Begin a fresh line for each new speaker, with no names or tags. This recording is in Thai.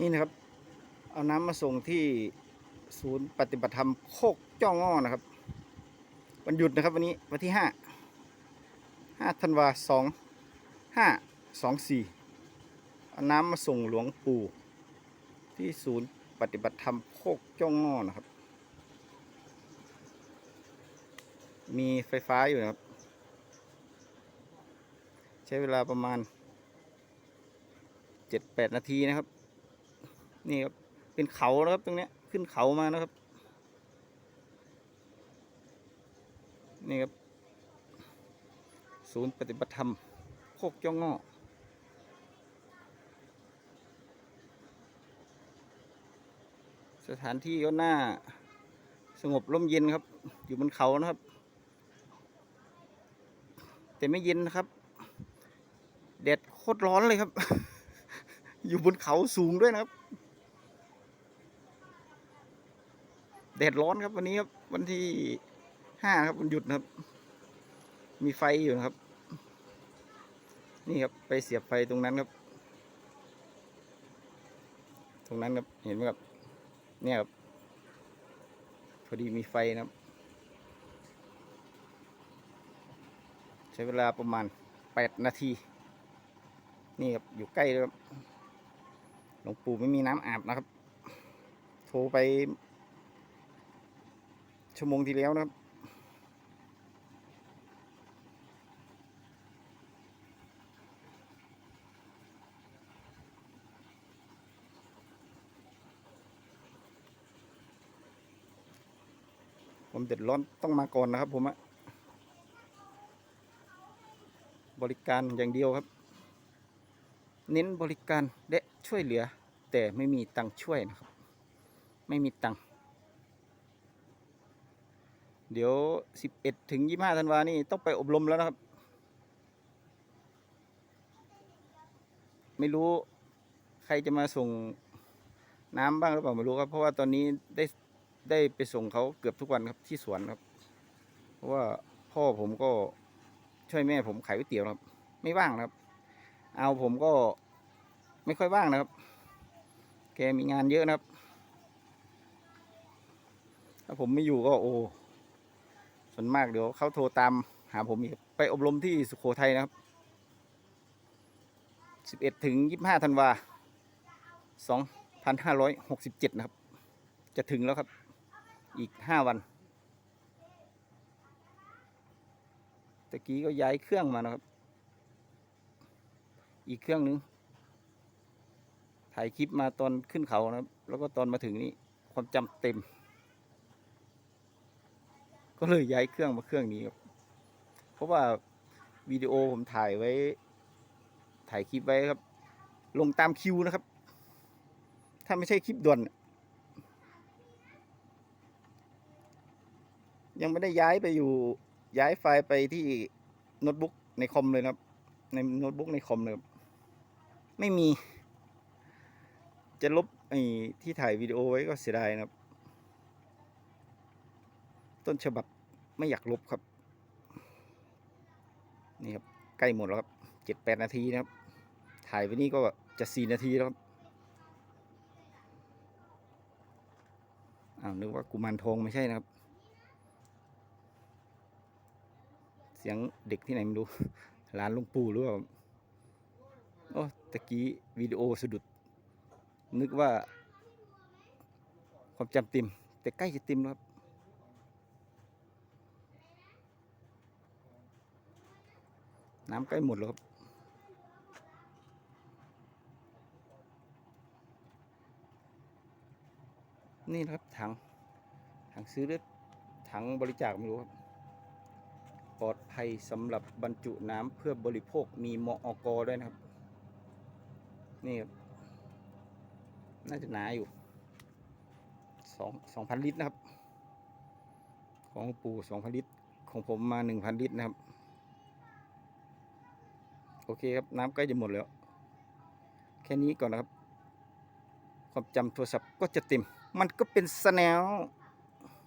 นี่นะครับ เอาน้ำมาส่งที่ศูนย์ปฏิบัติธรรมโคกจ้องง้อนะครับ วันหยุดนะครับวันนี้วันที่ห้าห้าธันวาสองห้าสองสี่เอาน้ำมาส่งหลวงปู่ที่ศูนย์ปฏิบัติธรรมโคกจ้องง้อนะครับ มีไฟฟ้าอยู่นะครับ ใช้เวลาประมาณเจ็ดแปดนาทีนะครับ นี่ครับเป็นเขานะครับ ตรงเนี้ยขึ้นเขามานะครับ นี่ครับ ศูนย์ปฏิบัติธรรมโคกจ้องงอสถานที่ก็น่าสงบร่มเย็นครับ อยู่บนเขานะครับ แต่ไม่เย็นนะครับแดดโคตรร้อนเลยครับ อยู่บนเขาสูงด้วยนะครับ ดดร้อนครับวันนี้ครับ วันที่ห้าครับวันหยุดนะครับ มีไฟอยู่นะครับ นี่ครับไปเสียบไฟตรงนั้นครับ ตรงนั้นครับเห็นไหมครับ เนี่ยครับพอดีมีไฟนะครับ ใช้เวลาประมาณแปดนาที นี่ครับอยู่ใกล้เลยครับหลวงปู่ไม่มีน้ำอาบนะครับ โทรไป ชั่วโมงที่แล้วนะครับ ผมเดือดร้อนต้องมาก่อนนะครับผมอะบริการอย่างเดียวครับ เน้นบริการและช่วยเหลือ แต่ไม่มีตังค์ช่วยนะครับ ไม่มีตังค์ เดี๋ยว 11 ถึง 25ธันวานี่ต้องไปอบรมแล้วนะครับ ไม่รู้ใครจะมาส่งน้ำบ้างหรือเปล่าไม่รู้ครับ เพราะว่าตอนนี้ได้ได้ไปส่งเขาเกือบทุกวันครับที่สวนครับ เพราะว่าพ่อผมก็ช่วยแม่ผมขายก๋วยเตี๋ยวครับ ไม่ว่างครับ เอาผมก็ไม่ค่อยว่างนะครับ แกมีงานเยอะนะครับ ถ้าผมไม่อยู่ก็โอ้ ส่วนมากเดี๋ยวเขาโทรตามหาผมอีกไปอบรมที่สุโขทัยนะครับ 11 ถึง 25ธันวา2567 นะครับ จะถึงแล้วครับ อีก 5 วัน ตะกี้ก็ย้ายเครื่องมานะครับ อีกเครื่องหนึง ถ่ายคลิปมาตอนขึ้นเขานะครับ แล้วก็ตอนมาถึงนี่ความจำเต็ม ก็เลยย้ายเครื่องมาเครื่องนี้ครับเพราะว่าวิดีโอผมถ่ายไว้ ถ่ายคลิปไว้ครับ ลงตามคิวนะครับ ถ้าไม่ใช่คลิปด่วนยังไม่ได้ย้ายไปอยู่ย้ายไฟล์ไปที่โน้ตบุ๊กในคอมเลยนะครับ ในโน้ตบุ๊กในคอมเลยครับไม่มี จะลบไอ้ที่ถ่ายวิดีโอไว้ก็เสียดายนะครับ ต้นฉบับ ไม่อยากลบครับ นี่ครับ ใกล้หมดแล้วครับเจ็ดแปดนาทีนะครับ ถ่ายไปนี่ก็จะสี่นาทีแล้วครับอ้าวนึกว่ากุมารทองไม่ใช่นะครับ เสียงเด็กที่ไหนไม่รู้ ร้านลุงปู่หรือเปล่าโอ้ตะกี้วิดีโอสะดุด นึกว่า ความจำต็มแต่ใกล้จะต็มแล้วครับ น้ำใกล้หมดแล้วครับนี่นะครับถังถังซื้อหรือถังบริจาคไม่รู้ครับ ปลอดภัยสำหรับบรรจุน้ำเพื่อบริโภคมีมออกอด้วยนะครับ นี่ครับ น่าจะหนาอยู่สองสองพันลิตรนะครับ ของปู่สองพันลิตร ของผมมาหนึ่งพันลิตรนะครับ โอเคครับน้ำใกล้จะหมดแล้ว แค่นี้ก่อนนะครับ ความจำโทรศัพท์ก็จะเต็ม มันก็เป็นสแนล